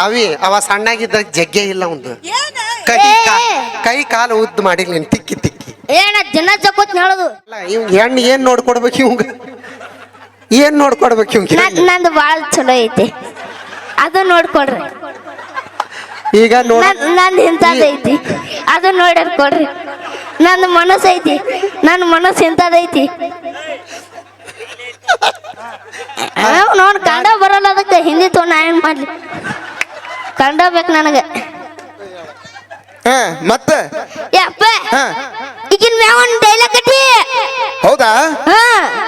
ಅವಿ ಅವ ಸಣ್ಣಾಗಿದ್ದಾಗ ಜಗ್ಗೆ ಇಲ್ಲ ಒಂದು ಕೈ ಕಾ- ಕೈ ಕಾಲು ಉದ್ದ ಮಾಡಿಲ್ಲ ತಿಕ್ಕಿ ತಿಕ್ಕಿ. ಏನ ದಿನ ಜಕ್ಕೋತ್ ಹೇಳೋದು? ಅಲ್ಲ ಇವ್ ಹೆಣ್ಣು ಏನ್ ನೋಡ್ಕೊಡ್ಬೇಕು ಇವಂಗ? ಏನ್ ನೋಡ್ಕೊಡ್ಬೇಕು ಇವಂಗ ನಂದು ಬಾಳ ಚಲೋ ಐತಿ. ಅದು ನೋಡ್ಕೊಡ್ರಿ. ಈಗ ನೋಡ ನನ್ ನಂದು ಇಂಥದ್ದು ಐತಿ. ಅದು ನೋಡ್ಯಾರ ಕೊಡ್ರಿ. ನಂದು ಮನಸ್ಸು ಐತಿ. ನನ್ನ ಮನಸ್ಸು ಇಂಥದ್ದೈತಿ ನೋಡ್ ಕಂಡ ಬರಲ್ಲ ಅದಕ್ಕೆ ಹಿಂದಿ ತೋ ನಾ ಏನ್ ಮಾಡ್ಲಿ. ಕಂಡ ಬೇಕು ನನಗೆ. ಹಾ ಮತ್ತ? ಯಪ್ಪ ಹಾ. ಈಗಿನ ಮ್ಯಾವ ಒಂದು ಡೈಲಾಗ್ ಕಟ್ಟಿ. ಹೌದಾ? ಹಾ.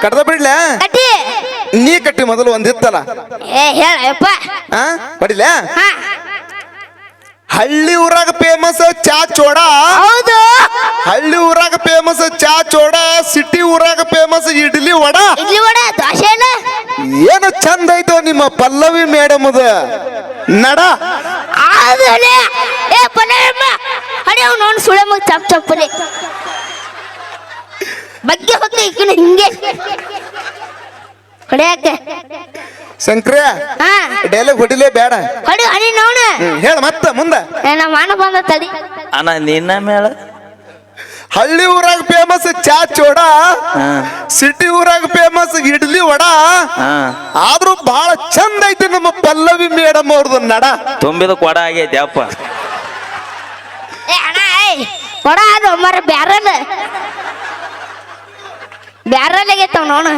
ಕಡ್ದ ಬಿಡ್ಲ? ಕಟ್ಟಿ. ನೀ ಕಟ್ಟಿ ಮೊದಲು ಒಂದಿತ್ತಲ್ಲ ಏ ಹೇಳ ಯಪ್ಪ. ಹಾ ಬಡಿಲ ಹಾ. ಹಳ್ಳಿ ಊರಾಗ ಫೇಮಸ್ ಚಾ ಚೋಡ. ಹೌದು. ಹಳ್ಳಿ ಊರಾಗ ಫೇಮಸ್ ಚಾ ಚೋಡ ಸಿಟಿ ಊರಾಗ ಫೇಮಸ್ ಇಡ್ಲಿ ವಡ. ಇಡ್ಲಿ ವಡ ದೋಸೆ ಏನು? ಚಂದ ಐತೋ ನಿಮ್ಮ ಪಲ್ಲವಿ ಮೇಡಮ್ ಅದ ನಡ. ಆದಲೆ ಏ ಪನಮ್ಮ ಅಡಿ ಅವ್ನು ಅವ್ನು ಸುಳೆ ಮಗ ಚಪ್ ಚಪ್ಪಲಿ ಬಗ್ಗೆ ಹೊತ್ತು ಈಕಿನ ಹಿಂಗೆ. ಹೊಡ್ಯಾಕೆ ಶಂಕ್ರ ಹಾ. ಡೈಲಾಗ್ ಹೊಡಿಲೇ ಬೇಡ. ಹೊಡಿ ಹಣಿ ನೋಣ ಹೇಳ ಮತ್ತ ಮುಂದ. ನಮ್ಮ ಅಣ್ಣ ಬಂದ ತಡಿ. ಅಣ್ಣ ನಿನ್ನ ಮೇಳ? ಹಳ್ಳಿ ಊರಾಗ ಫೇಮಸ್ ಚಾ ವಡ ಸಿಟಿ ಊರಾಗ ಫೇಮಸ್ ಇಡ್ಲಿ ವಡ. ಆದ್ರೂ ಬಹಳ ಚಂದ ಐತಿ ನಮ್ಮ ಪಲ್ಲವಿ ಮೇಡಮ್ ಅವ್ರದ್ದು ನಡ. ತುಂಬಿದ ಕೊಡ ಆಗೈತಿ ಅಪ್ಪ. ಏ ಅಣ್ಣ ಏಯ್ ಕೊಡ ಅದು ಮರ ಬ್ಯಾರಲ್. ಬ್ಯಾರಲ್ ಆಗೈತವ್ ನೋಣ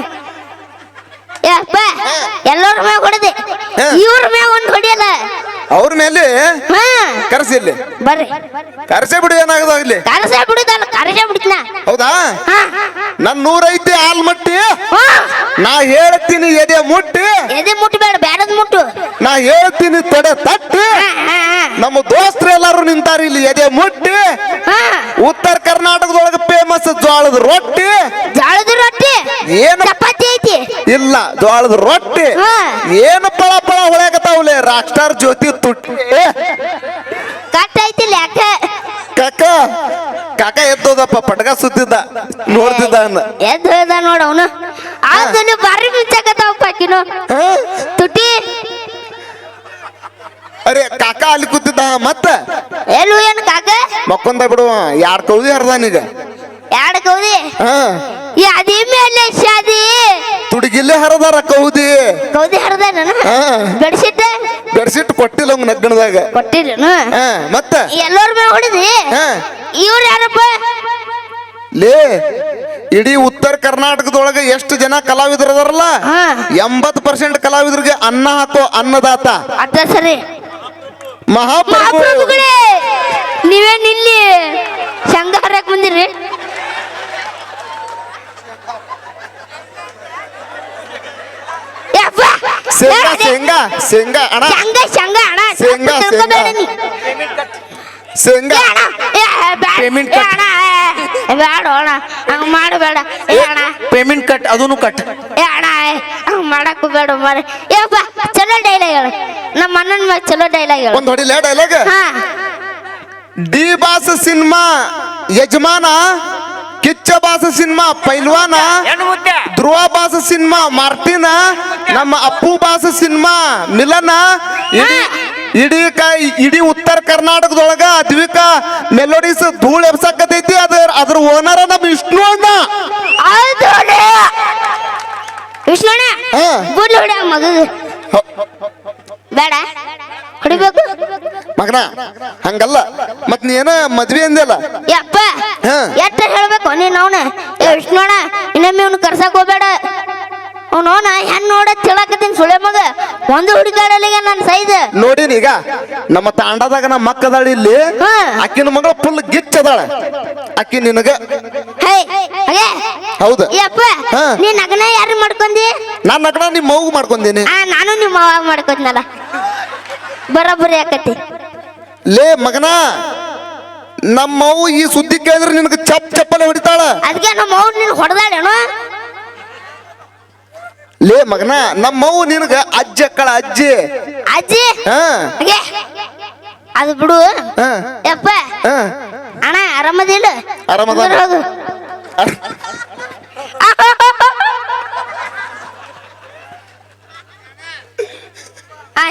ಏ ಅಪ್ಪ ಎಲ್ಲರ ಮ್ಯಾಗ ಹೊಡೆದೆ. ಇವ್ರ ಮ್ಯಾಗ ಒಂದು ಹೊಡಿಯಲ್ಲ. ಅವ್ರ ಮೇಲೆ ಹಾ. ಕರ್ಸಿ ಇಲ್ಲಿ. ಬರ್ರಿ. ಕರೆಸೇ ಬಿಡು ಏನಾಗದಾಗ್ಲಿ ಕರಸೆ ಬಿಡುದಲ್ಲ ಕರಸೆ ಬಿಡ್ತಿನ. ಹೌದಾ? ಹಾ. ನನ್ ನೂರೈತಿ ಹಾಲ್ ಮಟ್ಟಿ. ಹಾ. ನಾ ಹೇಳ್ತೀನಿ ಎದೆ ಮುಟ್ಟಿ. ಎದೆ ಬ್ಯಾಡದ್ ಮುಟ್ಟು. ನಾ ಹೇಳ್ತೀನಿ ತಡೆ ತಟ್ಟಿ. ನಮ್ಮ ದೋಸ್ತರು ಎಲ್ಲಾರು ನಿಂತಾರ ಇಲ್ಲಿ ಎದೆ ಮುಟ್ಟಿ. ಹಾ. ಉತ್ತರ ಕರ್ನಾಟಕದೊಳಗೆ ಫೇಮಸ್ ಜೋಳದ ರೊಟ್ಟಿ. ಜೋಳದ ರೊಟ್ಟಿ. ಏನು? ಚಪಾತಿ ಐತಿ. ಇಲ್ಲ ಜೋಳದ ರೊಟ್ಟಿ. ಹಾ. ಏನು ಪಳ ಪಳ ರಾಕ್ ಸ್ಟಾರ್ ಜ್ಯೋತಿ ತುಟ್ಟಿ ಕಟ್ ಐತಿ ಯಾಕ ಕಾಕ ಕಾಕ ಎದ್ದೋದಪ್ಪ ಪಟಕ ಸುತ್ತಿದ್ದ ನೋಡ್ತಿದ್ದ ಅನ್ನ ಎದ್ದು ಹೇಳ್ದ ನೋಡ ಅವನು. ಆದ್ರೆ ಬಾರಿ ಮಿಂಚಾಕತ್ತಾವಪ್ಪ ಆಕಿನು? ತುಟಿ. ಅರೆ ಕಾಕ ಅಲ್ಲಿ ಕೂತಿದ್ದ ಮತ್ತ? ಎಲ್ಲೂ ಏನು ಕಾಕ? ಮಕ್ಕೊಂದ ಬಿಡುವ ಯಾರ್ ಕೌದಿ ಹರ್ದಾನೀಗ ಕೌದಿ ಹಾ. ಯಾದಿ ಮೇಲೆ ಶಾದಿ. ತುಡುಗಿಲ್ಲೇ ಹರದಾರ ಕೌದಿ. ಕೌದಿ ಹರದ ಬೆಡ್ಶೀಟ್? ಬೆಡ್ಶೀಟ್ ಕೊಟ್ಟಿಲ್ಲ ಅವ್ನ ನಗ್ಗಣದಾಗ ಹಾ ಮತ್ತ? ಎಲ್ಲರ ಮೇಲೆ ಹೊಡಿದಿ? ಇವ್ರ ಯಾರಪ್ಪ? ಲೇ ಇಡೀ ಉತ್ತರ ಕರ್ನಾಟಕದೊಳಗೆ ಎಷ್ಟು ಜನ ಕಲಾವಿದರದಾರಲ್ಲ. ಎಂಬತ್ ಪರ್ಸೆಂಟ್ ಕಲಾವಿದರಿಗೆ ಅನ್ನ ಹಾಕೋ ಅನ್ನದಾತ. ಅದ ಸರಿ. ಮಹಾಪ್ರಭು ಮಹಾಪ್ರಭುಗಳೇ ನೀವೇ ನಿಲ್ಲಿ ಹರಕ್ ಬಂದಿರಿ ಯಪ್ಪ, ಶೇಂಗಾ ಏ, ಶೇಂಗಾ ಶೇಂಗಾ ಅಣ್ಣ. ಶಂಗ ಶಂಗ ಅಣ್ಣ. ಶೇಂಗಾ, ತಪ್ಪು ತಿಳ್ಕೊಬೇಡ ಶೇಂಗಾ. ನೀ. ಶೇಂಗಾ ಏ ಅಣ್ಣ, ಏ, ಬ್ಯಾಡ, Payment ಏ cut. ಅಣ್ಣ, ಏ, ಬ್ಯಾಡ ಅಣ್ಣ. ಹಂಗ ಮಾಡಬೇಡ ಏ ಅಣ್ಣ. ಪೇಮೆಂಟ್ ಕಟ್ ಅದನ್ನು ಕಟ್ ಏ ಅಣ್ಣ ಏ, ಹಂಗ್ ಮಾಡಕ್ಕೂ ಬೇಡ ಮಾರ. ಬಾ ಚಲೋ ಡೈಲಾಗ್ ಹೇಳು. ನಮ್ಮ ಅಣ್ಣನ ಮ್ಯಾಗ ಚಲೋ ಡೈಲಾಗ್ ಹೇಳು. ಒಂದ್ ಹೊಡಿಲ ಡೈಲಾಗ್ ಹಾ. D boss cinema Yajamana Kiccha ಬಾಸ cinema ಪೈಲ್ವಾನ? ಧ್ರುವ ಬಾಸ ಸಿನಿಮಾ ಮಾರ್ಟಿನ? ನಮ್ಮ ಅಪ್ಪು ಬಾಸ ಸಿನಿಮಾ ಮಿಲನ? ಇಡೀ ಇಡೀ ಕ- ಇಡೀ ಉತ್ತರ ಕರ್ನಾಟಕದೊಳಗ ಅದ್ವಿಕ ಮೆಲೋಡಿಸ್ ಧೂಳ್ ಎಬ್ಸಕತೈತಿ ಅದ್ರ ಅದ್ರ ಓನರ ನಮ್ ವಿಷ್ಣು ಅಣ್ಣ. ವಿಷ್ಣು ಮಗ ಬೇಡ. ಹೊಡಿಬೇಕು ಮಗನ ಹಂಗಲ್ಲ. ಮತ್ ನೀ ಏನ ಮದ್ವೆ ಅಂದಲ್ಲ ಯಪ್ಪ ಹಾ. ಎಟ್ಟ ಹೇಳ್ಬೇಕು ನೀನ್ ಅವನ? ವಿಷ್ಣುಣ ಇನ್ನೊಮ್ಮೆ ಅವ್ನು ಕರ್ಸಕ್ ಹೋಗ್ಬೇಡ. ಅವ್ನು ಅವನ ಹೆಣ್ ನೋಡ ತಿಳಕತ್ತೀನಿ ಸುಳೆ ಮಗ. ಒಂದು ಹುಡುಗಾಡಲಿಗೆ ನನ್ನ ಸೈಜ್. ನೋಡಿನಿ ಈಗ. ನಮ್ಮ ತಾಂಡದಾಗ ನಮ್ಮ ಮಕ್ಕದಾಳ ಇಲ್ಲಿ. ಅಕ್ಕಿನ ಮಗಳು ಫುಲ್ ಗಿಚ್ ಅದಾಳ. ಅಕ್ಕಿ ನಿನಗ? ಹೌದು. ಯಪ್ಪ. ನೀ ನಗನ ಯಾರು ಮಾಡ್ಕೊಂಡಿ ನನ್ನ ನಗನ ನಿಮ್ಮ ಮಗು ಮಾಡ್ಕೊಂಡೀನಿ ಆ ನಾನು ನಿಮ್ಮ ಮಾವ ಮಾಡ್ಕೊತ್ನಲ್ಲ. ಬರೋಬ್ಬರಿ ಆಕತಿ. ಲೇ ಮಗನ ನಮ್ಮವು ಈ ಸುದ್ದಿ ಕೇಳಿದ್ರೆ ನಿನಗೆ ಚಪ್ ಚಪ್ಪಲೆ ಹೊಡಿತಾಳ. ಅದಕ್ಕೆ ನಮ್ಮ ಅವ್ರು ನಿನ್ ಹೊಡೆದಾಳೇನು? ಲೇ ಮಗನ ನಮ್ಮವು ನಿನಗ ಅಜ್ಜಿ ಅಕ್ಕಳ ಅಜ್ಜಿ. ಅಜ್ಜಿ? ಹಾ. ಹಾಗೆ. ಅದು ಬಿಡು. ಹಾ. ಯಪ್ಪ. ಹಾ. ಅಣ್ಣ ಆರಾಮದಿಲ್ಲ? ಆರಾಮದ ಅದು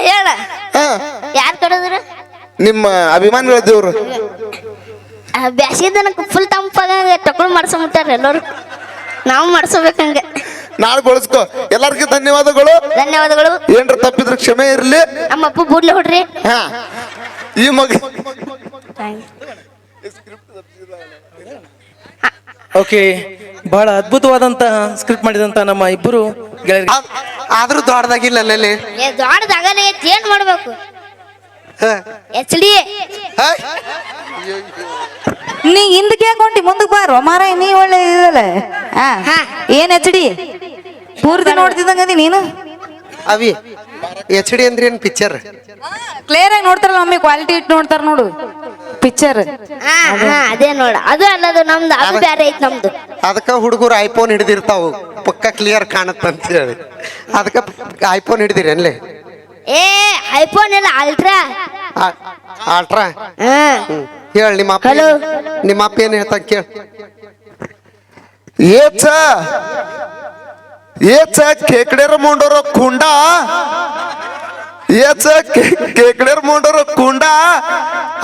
ಹೇಳ. ಹಾ. ಯಾರು ಕಡದ್ರ ನಿಮ್ಮ ಅಭಿಮಾನಿಗಳ ದೇವ್ರು. ಬ್ಯಾಸಿಗೆ ದಿನಕ್ಕೆ ಫುಲ್ ತಂಪಾಗ ತಕೊಂಡು ಮಾಡ್ಸಂಬಿಟ್ಟಾರ ಎಲ್ಲರೂ. ನಾವು ಮಾಡ್ಸೋಬೇಕಂಗ ನಾಳೆ ಬಳಸ್ಕೋ. ಎಲ್ಲರಿಗೂ ಧನ್ಯವಾದಗಳು. ಧನ್ಯವಾದಗಳು. ಏನ್ರ ತಪ್ಪಿದ್ರೆ ಕ್ಷಮೆ ಇರ್ಲಿ. ನಮ್ಮ ಅಪ್ಪ ಬೂಡ್ಲೆ ಹೊಡ್ರಿ. ಹಾ. ಈ ಮಗ ಓಕೆ ಬಹಳ ಅದ್ಭುತವಾದಂತ ಸ್ಕ್ರಿಪ್ಟ್ ಮಾಡಿದಂತ ನಮ್ಮ ಇಬ್ಬರು ಗೆಳೆಯರಿಗೆ ಆದ್ರೂ ದೊಡ್ಡದಾಗಿಲ್ಲ ಅಲ್ಲಲ್ಲಿ ಏ ದೊಡ್ಡದಾಗಲ್ಲ ಏನ್ ಮಾಡ್ಬೇಕು? ಎಚ್ ಡಿ ನೀ ಹಿಂದಕ್ಕೆ ಹಾಕೊಂಡಿ ಮುಂದಕ್ಕೆ ಬಾರೋ ಮಾರಾಯ ನೀ ಒಳ್ಳೆ ಇದಲ್ಲ ಹಾ. ಹಾ. ಏನ್ ಎಚ್ ಡಿ? ಪೂರ್ತಿ ನೋಡ್ತಿದ್ದಂಗದಿ ನೀನು ಅವಿ ಎಚ್ ಡಿ ಅಂದ್ರೆ ಏನ್ ಪಿಕ್ಚರ್ ಕ್ಲಿಯರ್ ಆಗಿ ನೋಡ್ತಾರಲ್ಲ ಒಮ್ಮೆ ಕ್ವಾಲಿಟಿ ಇಟ್ಟು ನೋಡ್ತಾರ ನೋಡು. ಪಿಕ್ಚರ್ ಹಾ ಹಾ ಅದೇ ನೋಡ. ಅದು ಅನ್ನೋದು ನಮ್ದು ಅದು ಬೇರೆ ಐತಿ ನಮ್ದು. ಅದಕ್ಕ ಹುಡುಗರು ಐಫೋನ್ ಹಿಡಿದಿರ್ತಾವು. ಪಕ್ಕ ಕ್ಲಿಯರ್ ಕಾಣತ್ತಂತ ಹೇಳಿ ಅದಕ್ಕ ಐಫೋನ್ ಹಿಡಿದಿರಿ ಅನ್ಲಿ. ಏ ಐಫೋನ್ ಎಲ್ಲ ಅಲ್ಟ್ರಾ ಆಲ್ಟ್ರಾ ಹಾ. ಹೇಳಿ ನಿಮ್ಮ ಅಪ್ಪ. ನಿಮ್ಮ ಅಪ್ಪ ಏನ್ ಹೇಳ್ತಾ ಕೇಳ. ಏಚ ಏಚ ಕೇಕಡೇರ ಮುಂಡೋರ ಕುಂಡ ಏಚ ಕೇಕಡೇರ ಮುಂಡೋರ ಕುಂಡ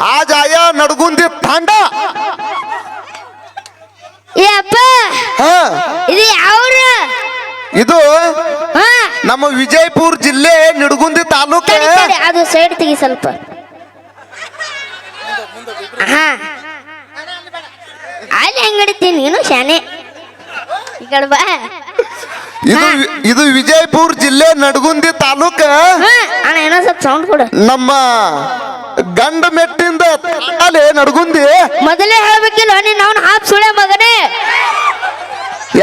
ಆಜ್ ಆಯ ನಡ್ಗುಂದಿ ತಾಂಡ ಏ ಅಪ್ಪ ಹಾ ಇದು ಯಾವ್ರು ಇದು ಹಾ ನಮ್ಮ ವಿಜಯಪುರ ಜಿಲ್ಲೆ ನಿಡಗುಂದಿ ತಾಲೂಕ. ತಡಿ ತಡಿ ಅದು ಸೈಡ್ ತೆಗಿ ಸ್ವಲ್ಪ. ಹಾ ಅಲ್ಲಿ ಹೆಂಗಡಿತೀನಿ ನೀನು ಶಾನೆ? ಈ ಕಡೆ ಬಾ. ಇದು ಇದು ವಿಜಯಪುರ ಜಿಲ್ಲೆ ನಡಗುಂದಿ ತಾಲೂಕ. ಅಣ್ಣ ಏನೋ ಸ್ವಲ್ಪ ಸೌಂಡ್ ಕೊಡು. ನಮ್ಮ ಗಂಡ ಮೆಟ್ಟಿಂದ ಅಲೆ ನಡಗುಂದಿ. ಮೊದಲೇ ಹೇಳ್ಬೇಕಿಲ್ಲ ನೀನು ಅವ್ನು ಹಾಪ್ ಸುಳೆ ಮಗನೇ.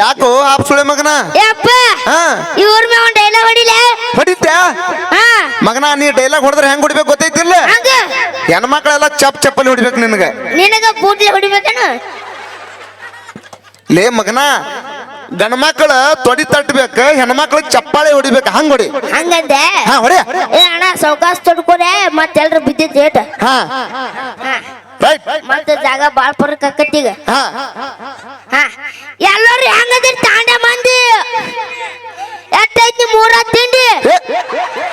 ಯಾಕೋ ಆಪ್ ಸುಳೆ ಮಗನ? ಯಪ್ಪ ಹಾ. ಇವ್ರ ಮೇ ಒಂದು ಡೈಲಾಗ್ ಹೊಡಿಲೆ? ಹೊಡಿತ್ಯಾ? ಹಾ. ಮಗನ ನೀ ಡೈಲಾಗ್ ಹೊಡೆದ್ರೆ ಹೆಂಗ್ ಹೊಡಿಬೇಕು ಗೊತ್ತೈತಿಲ್ಲ? ಹಂಗ? ಹೆಣ್ಮಕ್ಳೆಲ್ಲ ಚಪ್ ಚಪ್ಪಲಿ ಹೊಡಿಬೇಕು ನಿನಗ. ನಿನಗ ಬೂಟ್ಲೆ ಹೊಡಿಬೇಕೇನು? ಲೇ ಮಗನ ಗಂಡ್ಮಕ್ಳ ತೊಡಿ ತಟ್ಟಬೇಕ ಹೆಣ್ಮಕ್ಳು ಚಪ್ಪಾಳೆ ಹೊಡಿಬೇಕು ಹಂಗ ಹೊಡಿ. ಹಂಗಂದೆ? ಹಾ ಹೊಡಿ. ಏ ಅಣ್ಣ ಸೌಕಾಸ್ ತೊಡ್ಕೊಡೆ ಮತ್ತೆಲ್ರು ಬಿದ್ದಿದ್ದು ಏಟ ಹಾ. ಹಾ. ರೈಟ್. ಮತ್ತೆ ಜಾಗ ಬಾಳ ಪರಕ್ ಆಕತ್ತೀಗ ಹಾ. ಹಾ. ಎಲ್ಲರೂ ಹೆಂಗದಿರ್ ತಾಂಡ ಮಂದಿ? ಎಷ್ಟೈತಿ ಮೂರ ತಿಂಡಿ.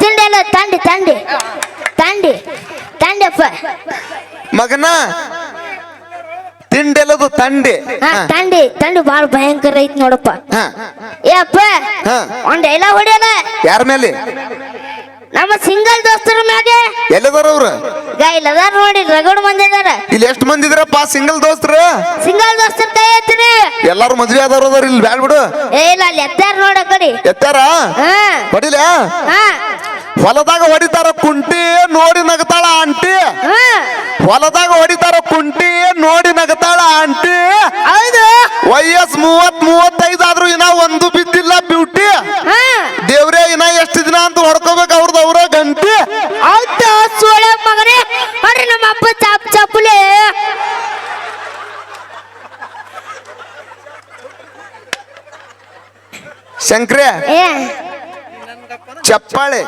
ತಿಂಡಿ ಎಲ್ಲ ತಂಡಿ ತಂಡಿ. ತಂಡಿ ತಂಡಪ್ಪ ಮಗನ ತಂಡೆ ಹಾ ತಂಡಿ ತಂಡಿ ಬಾಳ ಭಯಂಕರ ಐತಿ ನೋಡಪ್ಪ. ಹಾ. ಏ ಅಪ್ಪ ಹಾ. ಒಂದ್ ಡೈಲಾಗ್ ಹೊಡಿಯೋಣ. ಯಾರ ಮೇಲೆ ನಮ್ಮ ಸಿಂಗಲ್ ದೋಸ್ತರ ಮ್ಯಾಗೆ. ಎಲ್ಲದಾರ ಅವ್ರ? ಇಲ್ಲ ಅದಾರ ನೋಡಿ ರಗಡ್ ಮಂದಿ ಅದಾರ. ಇಲ್ಲಿ ಎಷ್ಟು ಮಂದಿ ಇದ್ರಪ್ಪ ಸಿಂಗಲ್ ದೋಸ್ತರ? ಸಿಂಗಲ್ ದೋಸ್ತರ ಕೈ ಎತ್ತಿರಿ. ಎಲ್ಲಾರು ಮದ್ವೆ ಆದವ್ರು ಅದಾರ ಇಲ್ಲಿ ಬ್ಯಾಡ್ ಬಿಡು. ಏ ಇಲ್ಲ ಅಲ್ಲಿ ಎತ್ತಾರ ನೋಡ ಕಡಿ. ಎತ್ತಾರ? ಹಾ. ಹೊಡಿಲ? ಹಾ. ಹೊಲದಾಗ ಹೊಡಿತಾರ ಕುಂಟಿ ನೋಡಿ ನಗತಾಳ ಆಂಟಿ. ಹಾ. ಹೊಲದಾಗ ಹೊಡಿತಾರ ಕುಂಟಿ ನೋಡಿ ನಗತಾಳ ಆಂಟಿ. ವಯಸ್ ಮೂವತ್ ಮೂವತ್ತೈದು ಆದ್ರೂ ಇನ್ನ ಒಂದು ಬಿದ್ದಿಲ್ಲ ಬ್ಯೂಟಿ. ದೇವ್ರೆ ದೇವ್ರೇ ಇನ್ನ ಎಷ್ಟು ದಿನ ಅಂತ ಹೊಡ್ಕೋಬೇಕು ಅವ್ರದ್ದು ಅವ್ರ ಗಂಟಿ. ಮಗನೇ? ಅರೆ ನಮ್ಮ ಅಪ್ಪ ಚಾಪ್ ಚಾಪುಲೆ. ಶಂಕ್ರೆ ಚಪ್ಪಾಳೆ.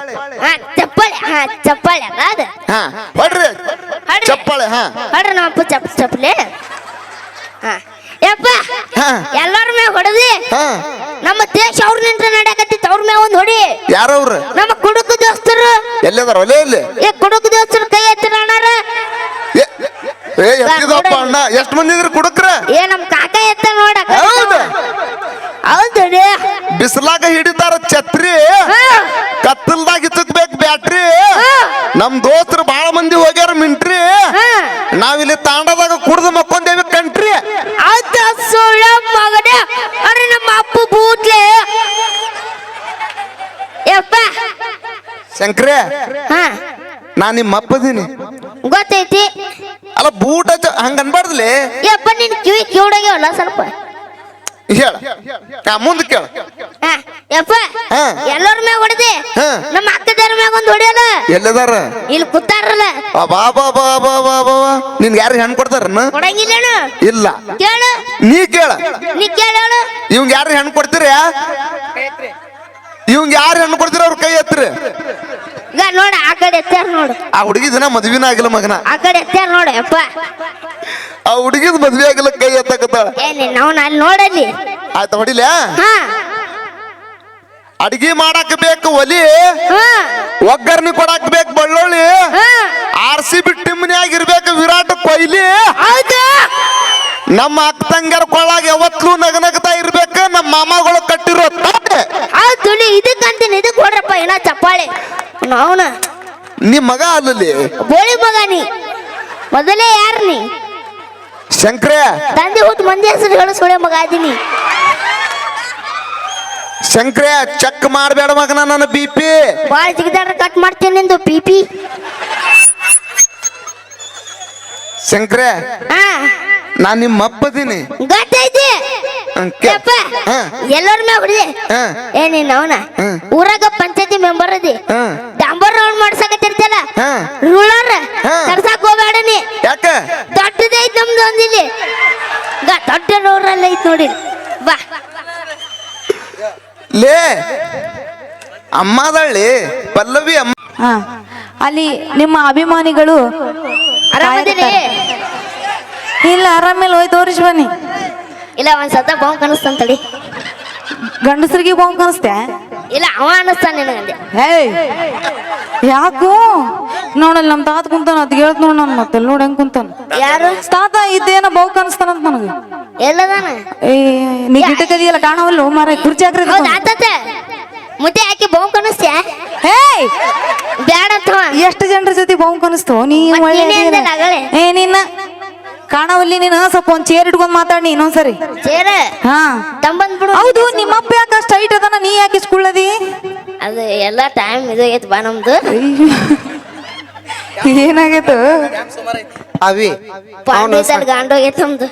ಚಪ್ಪಾಳೆ ಹಾ ಚಪ್ಪಾಳೆ ಹೊಡ್ರಿ. ಹೊಡ್ರಿ. ನಮ್ಮ ಅಪ್ಪ ಚಪ್ ಚಪ್ಪಲೆ ಹಾ. ಯಪ್ಪ ಹಾ. ಎಲ್ಲಾರ ಮ್ಯಾಗ ಹೊಡೆದಿ? ಹಾ. ನಮ್ಮ ದೇಶ ಅವ್ರ ನಿಂತ್ರ ನಡೆಯಕತ್ತಿತ್ತು ಅವ್ರ ಮ್ಯಾಗ ಒಂದ್ ಹೊಡಿ. ಯಾರವ್ರ ನಮ್ಮ ಕುಡುಕ ದೋಸ್ತರು. ಎಲ್ಲದಾರ ಒಲೆ ಇಲ್ಲಿ. ಏ ಕುಡುಕ ದೋಸ್ತರು ಕೈ ಎತ್ತಿರ ಅಣ್ಣಾರ? ಏ- ಎತ್ತಿದಪ್ಪ ಅಣ್ಣ. ಎಷ್ಟು ಮಂದಿ ಇದ್ರಿ ಕುಡುಕ್ರ? ಏ ನಮ್ಮ ಕಾಕ ಎತ್ತ ನೋಡಕ ಹೌದು. ಹೌದು ಬಿಸಿಲಾಗ ಹಿಡಿತಾರ ಛತ್ರಿ. ಕತ್ತಲ್ದಾಗ ಇಚ್ಚಕ್ಬೇಕು ಬ್ಯಾಟ್ರಿ. ನಮ್ ದೋಸ್ತರು ಬಾಳ ಮಂದಿ ಹೋಗ್ಯಾರ. ಕುಡ್ದು ಮಕ್ಕೊಂದೇವಿ ಕಂಟ್ರಿ. ಅದ ಸುಳ್ಳ ಮಗನೇ? ಅರೆ ನಮ್ಮ ಅಪ್ಪ ಬೂಟ್ಲೆ ಯಪ್ಪ. ಶಂಕ್ರೆ ಹಾ. ನಾ ನಿಮ್ಮ ಅಪ್ಪದೀನಿ. ಗೊತ್ತೈತಿ. ಅಲ್ಲ ಬೂಟ ಹಚ್ಚ- ಹಂಗ ಅನ್ಬಾರ್ದ್ಲಿ ಯಪ್ಪ ನಿನ್ ಕಿವಿ ಕಿವಿಡಾಗ್ಯಾವಲ್ಲ ಸ್ವಲ್ಪ. ಹೇಳ. ಹಾ ಮುಂದೆ ಕೇಳ. ಹಾ, ಯಪ್ಪ. ಎಲ್ಲರ ಮ್ಯಾಗ ಹೊಡೆದಿ? ನಮ್ಮ ಅಕ್ಕದಾರ ಮ್ಯಾಗ ಒಂದ್ ಹೊಡೆಯಲ್ಲ? ಎಲ್ಲದಾರ? ಇಲ್ಲಿ ಕೂತಾರಲ್ಲ? ಬಾ ಬಾ ಬಾ ಬಾ ಬಾ ನಿನ್ಗೆ ಯಾರು ಹೆಣ್ ಕೊಡ್ತಾರ ಕೊಡಂಗಿಲ್ಲೇನು? ಇಲ್ಲ. ಕೇಳು. ನೀ ಕೇಳ. ನೀ ಕೇಳು ಇವಂಗ ಯಾರು ಹೆಣ್ಣು ಕೊಡ್ತೀರ? ಇವಂಗ ಯಾರು ಹೆಣ್ಣು ಕೊಡ್ತೀರ ಅವ್ರ ಕೈ ಎತ್ತಿರಿ. ಈಗ ನೋಡ ಆ ಕಡೆ ಎತ್ತಾರ ನೋಡು. ಆ ಹುಡುಗಿ ದಿನ ಮದ್ವಿನ ಆಗಿಲ್ಲ ಮಗನ. ಆ ಕಡೆ ಎತ್ತಾರ ನೋಡು ಯಪ್ಪ. ಆ ಹುಡುಗಿದ್ ಮದ್ವೆ ಆಗಿಲ್ಲ ಕೈ ಎತ್ತಕತ್ತಾಳ. ಏ ನೀನ್ ಅವ್ನ ಅಲ್ಲಿ ನೋಡಲ್ಲಿ. ಆಯ್ತು ಹೊಡಿಲ? ಹಾ. ಅಡ್ಗಿ ಮಾಡಕ್ ಬೇಕು ಒಲಿ. ಒಗ್ಗರ್ನಿ ಕೊಡಕ್ ಬೇಕು ಬಳ್ಳೊಳ್ಳಿ. ಆರ್ ಸಿ ಬಿ ಟೀಮ್ನ್ಯಾಗ ಇರ್ಬೇಕು ವಿರಾಟ್ ಕೊಹ್ಲಿ. ನಮ್ಮ ಅಕ್ಕ ತಂಗ್ಯಾರ ಕೊಳ್ಳಾಗ ಯಾವತ್ತೂ ನಗನಗ್ತಾ ಇರ್ಬೇಕು ನಮ್ಮ ಮಾಮಗಳು ಅವನ ನಿಮ್ ಮಗ ಅಲ್ಲಿ ಬೋಳಿ ಮಗ ನೀ. ಮೊದಲೇ ಯಾರು ನೀ? ಶಂಕ್ರೆ? ತಂದೆ ಹುಟ್ಟು ಮಂದಿ ಹೆಸರು ಹೇಳು ಸುಳೆ ಮಗ ಅದೀನಿ ಶಂಕ್ರೆ ಚೆಕ್ ಮಾಡಬೇಡ ಮಗನ ನನ್ನ ಬಿ ಪಿ ಜಿಗಿದಾಡ್ರ ಕಟ್ ಮಾಡ್ತೀನಿ ನಿಂದು ಬಿ ಪಿ ಶಂಕ್ರೆ ಹಾ. ನಾನ್ ನಿಮ್ಮ ಅಪ್ಪದೀನಿ ಯಪ್ಪ ಹಾ. ಎಲ್ಲರ ಮ್ಯಾಗ ಹೊಡಿದೆ. ಹಾ. ಏ ನೀನ್ ಅವನ? ಊರಾಗ ಪಂಚಾಯತಿ ಮೆಂಬರ್ ಅದಿ. ಹ್ಮ್. ಡಾಂಬರ್ ರೌಂಡ್ ಮಾಡ್ಸಕತ್ತಿರ್ತಲ್ಲ ಹಾ. ರೂಲರ್. ತರ್ಸಾಕ್ ಹೋಗ್ಬೇಡ ನೀ. ಯಾಕ? ದೊಡ್ಡದೈತ್ ನಮ್ದು ಒಂದಿಲ್ಲಿ. ಗ ದೊಡ್ಡ ರೋಡ್ರಲ್ಲಿ ಐತ್ ನೋಡಿ. ಬಾ. ಲೇ ಅಮ್ಮದಳ್ಳಿ ಪಲ್ಲವಿ ಅಮ್ಮ ಹಾ. ಅಲ್ಲಿ ನಿಮ್ಮ ಅಭಿಮಾನಿಗಳು ಆರಾಮದಿರಿ. ಇಲ್ಲ ಆರಾಮೇಲೆ ಹೋಯ್ ತೋರಿಸಿ ಬನ್ನಿ. ಇಲ್ಲ ಒಂದ್ ಸತ ಬಾಂಬ್ ಕನಸ್ತಂತಳಿ ಗಂಡಸರಿಗೆ ಬಾಂಬ್ ಕಾಣಿಸ್ತೆ? ಇಲ್ಲ ಅವ ಅನಸ್ತಾನ ನಿನಗಂದೆ ಏಯ್ ಯಾಕೋ? ನೋಡಲ್ಲ ನಮ್ಮ ತಾತ ಕುಂತಾನ ಅದ್ ಹೇಳ್ತ ನೋಡ್ ನಾನು ಮತ್ತೆ ನೋಡಿ ಹೆಂಗ್ ಕುಂತಾನ. ಯಾರು? ತಾತ ಇದೇನ ಬಾವು ಕಾಣಿಸ್ತಾನಂತ ನನಗೆ. ಎಲ್ಲದಾನ? ಏ ನೀ ಗಿಟ್ಟಕದಿಯಲ್ಲ ಕಾಣವಲ್ಲ ಮಾರ ಕುರ್ಚಿ ಹಾಕ್ರಿ ಮುದ್ದೆ ಹಾಕಿ ಬಾವು ಕನಸ್ತ್ಯ ಹೇಯ್! ಬ್ಯಾಡ ಎಷ್ಟು ಜನರ ಜೊತೆ ಬಾವು ಕಾಣಿಸ್ತು ನೀ ಒಳ್ಳೆ. ಏ ನಿನ್ನ ಕಾಣವಲ್ಲಿ ನೀನು ಸ್ವಲ್ಪ ಒಂದ್ ಚೇರ್ ಇಟ್ಕೊಂಡ್ ಮಾತಾಡಿ ಇನ್ನೊಂದ್ಸರಿ. ಚೇರ್ ಹಾ. ತಂಬಂದ್ ಬಿಡು. ಹೌದು ನಿಮ್ಮಪ್ಪ ಯಾಕೆ ಅಷ್ಟು ಹೈಟ್ ಅದನ? ನೀ ಯಾಕೆ ಇಸ್ಕೊಳ್ಳದಿ ಅದು ಎಲ್ಲ ಟೈಮ್ ಇದಾಗೈತೆ ಬಾ ನಮ್ದು. ಏನಾಗೈತು? ಅವಿ ಪಾಂಡಿ ಗಾಂಡೋಗೈತ್ ನಮ್ದು.